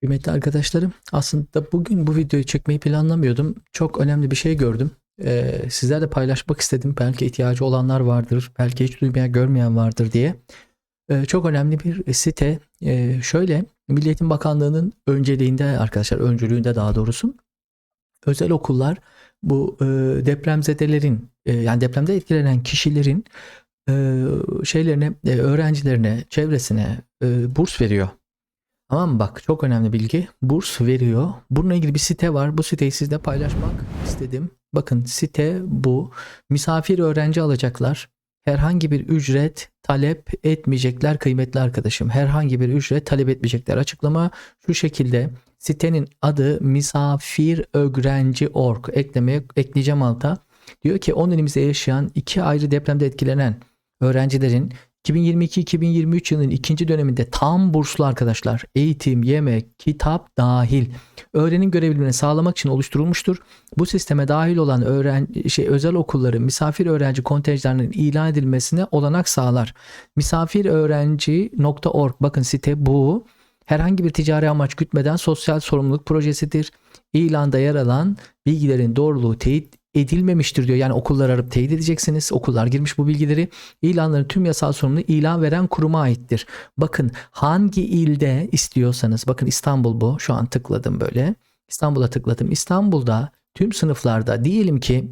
Kıymetli arkadaşlarım, aslında bugün bu videoyu çekmeyi planlamıyordum. Çok önemli bir şey gördüm. Ee, sizlerle paylaşmak istedim. Belki ihtiyacı olanlar vardır, belki hiç duymayan, görmeyen vardır diye. Ee, çok önemli bir site. Ee, şöyle, Milli Eğitim Bakanlığı'nın önceliğinde arkadaşlar, öncülüğünde daha doğrusu özel okullar bu e, depremzedelerin, e, yani depremde etkilenen kişilerin e, şeylerine, e, öğrencilerine, çevresine e, burs veriyor. Tamam? Bak çok önemli bilgi. Burs veriyor. Bununla ilgili bir site var. Bu siteyi sizle paylaşmak istedim. Bakın site bu. Misafir öğrenci alacaklar. Herhangi bir ücret talep etmeyecekler kıymetli arkadaşım. Herhangi bir ücret talep etmeyecekler. Açıklama şu şekilde. Sitenin adı misafiröğrenci.org. Eklemeye ekleyeceğim alta. Diyor ki 10 ilimizde yaşayan iki ayrı depremde etkilenen öğrencilerin 2022-2023 yılının ikinci döneminde tam burslu arkadaşlar eğitim, yemek, kitap dahil öğrenim görevliliğini sağlamak için oluşturulmuştur. Bu sisteme dahil olan öğren şey özel okulların misafir öğrenci kontenjanlarının ilan edilmesine olanak sağlar. Misafiröğrenci.org bakın site bu. Herhangi bir ticari amaç gütmeden sosyal sorumluluk projesidir. İlanda yer alan bilgilerin doğruluğu teyit edilmemiştir diyor. Yani okullar arayıp teyit edeceksiniz. Okullar girmiş bu bilgileri. İlanların tüm yasal sorumluluğu ilan veren kuruma aittir. Bakın hangi ilde istiyorsanız bakın İstanbul bu. Şu an tıkladım böyle. İstanbul'a tıkladım. İstanbul'da tüm sınıflarda diyelim ki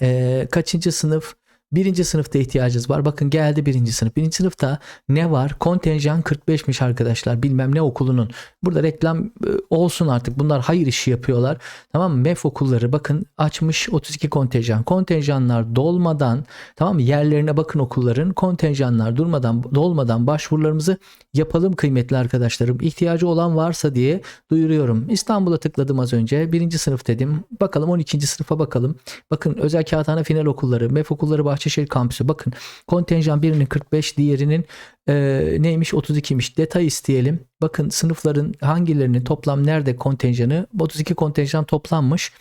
e, kaçıncı sınıf Birinci sınıfta ihtiyacınız var. Bakın geldi birinci sınıf. Birinci sınıfta ne var? Kontenjan 45'miş arkadaşlar. Bilmem ne okulunun. Burada reklam e, olsun artık. Bunlar hayır işi yapıyorlar. Tamam mı? MEF okulları bakın açmış 32 kontenjan. Kontenjanlar dolmadan tamam mı? Yerlerine bakın okulların. Kontenjanlar durmadan dolmadan başvurularımızı yapalım kıymetli arkadaşlarım. İhtiyacı olan varsa diye duyuruyorum. İstanbul'a tıkladım az önce. Birinci sınıf dedim. Bakalım 12. sınıfa bakalım. Bakın özel kağıthane final okulları, MEF okulları Bahçeşehir kampüsü. Bakın kontenjan birinin 45 diğerinin e, neymiş 32'miş. Detay isteyelim. Bakın sınıfların hangilerinin toplam nerede kontenjanı 32 kontenjan toplanmış.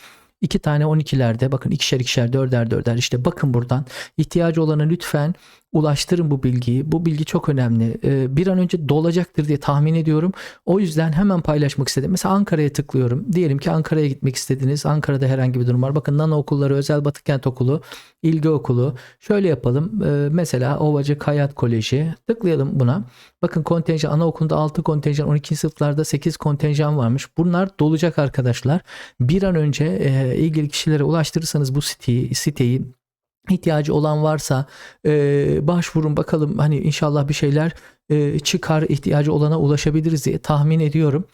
İki tane 12'lerde bakın ikişer ikişer dörder dörder işte bakın buradan ihtiyacı olana lütfen ulaştırın bu bilgiyi. Bu bilgi çok önemli. Ee, bir an önce dolacaktır diye tahmin ediyorum. O yüzden hemen paylaşmak istedim. Mesela Ankara'ya tıklıyorum. Diyelim ki Ankara'ya gitmek istediniz. Ankara'da herhangi bir durum var. Bakın Nano okulları, Özel Batıkent Okulu, İlgi Okulu. Şöyle yapalım. Ee, mesela Ovacık Hayat Koleji. Tıklayalım buna. Bakın kontenjan anaokulunda 6 kontenjan, 12 sınıflarda 8 kontenjan varmış. Bunlar dolacak arkadaşlar. Bir an önce e, ilgili kişilere ulaştırırsanız bu siteyi, siteyi ihtiyacı olan varsa e, başvurun bakalım hani inşallah bir şeyler e, çıkar ihtiyacı olana ulaşabiliriz diye tahmin ediyorum.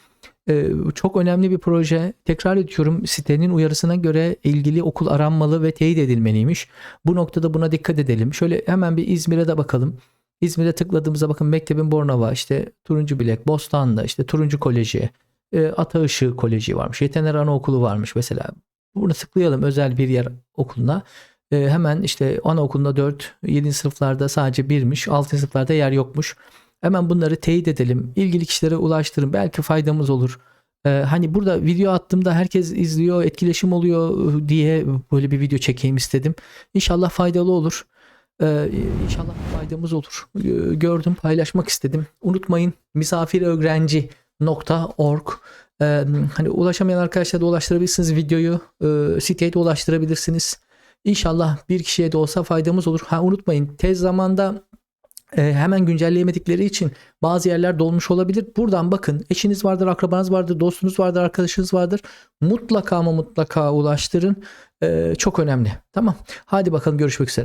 E, çok önemli bir proje. Tekrar ediyorum sitenin uyarısına göre ilgili okul aranmalı ve teyit edilmeliymiş. Bu noktada buna dikkat edelim. Şöyle hemen bir İzmir'e de bakalım. İzmir'e tıkladığımızda bakın Mektebin Bornova, işte Turuncu Bilek, Bostan'da, işte Turuncu Koleji, e, Ata Işığı Koleji varmış. Yetener Anaokulu varmış mesela. Bunu tıklayalım özel bir yer okuluna. E, hemen işte anaokulunda 4, 7. sınıflarda sadece 1'miş, 6. sınıflarda yer yokmuş. Hemen bunları teyit edelim. İlgili kişilere ulaştırın. Belki faydamız olur. Ee, hani burada video attığımda herkes izliyor, etkileşim oluyor diye böyle bir video çekeyim istedim. İnşallah faydalı olur. Ee, inşallah faydamız olur. Ee, gördüm, paylaşmak istedim. Unutmayın misafiröğrenci.org ee, hani ulaşamayan arkadaşlara da ulaştırabilirsiniz videoyu. Ee, siteye de ulaştırabilirsiniz. İnşallah bir kişiye de olsa faydamız olur. Ha unutmayın tez zamanda e, hemen güncelleyemedikleri için bazı yerler dolmuş olabilir. Buradan bakın eşiniz vardır, akrabanız vardır, dostunuz vardır, arkadaşınız vardır. Mutlaka ama mutlaka ulaştırın. E, çok önemli. Tamam. Hadi bakalım görüşmek üzere.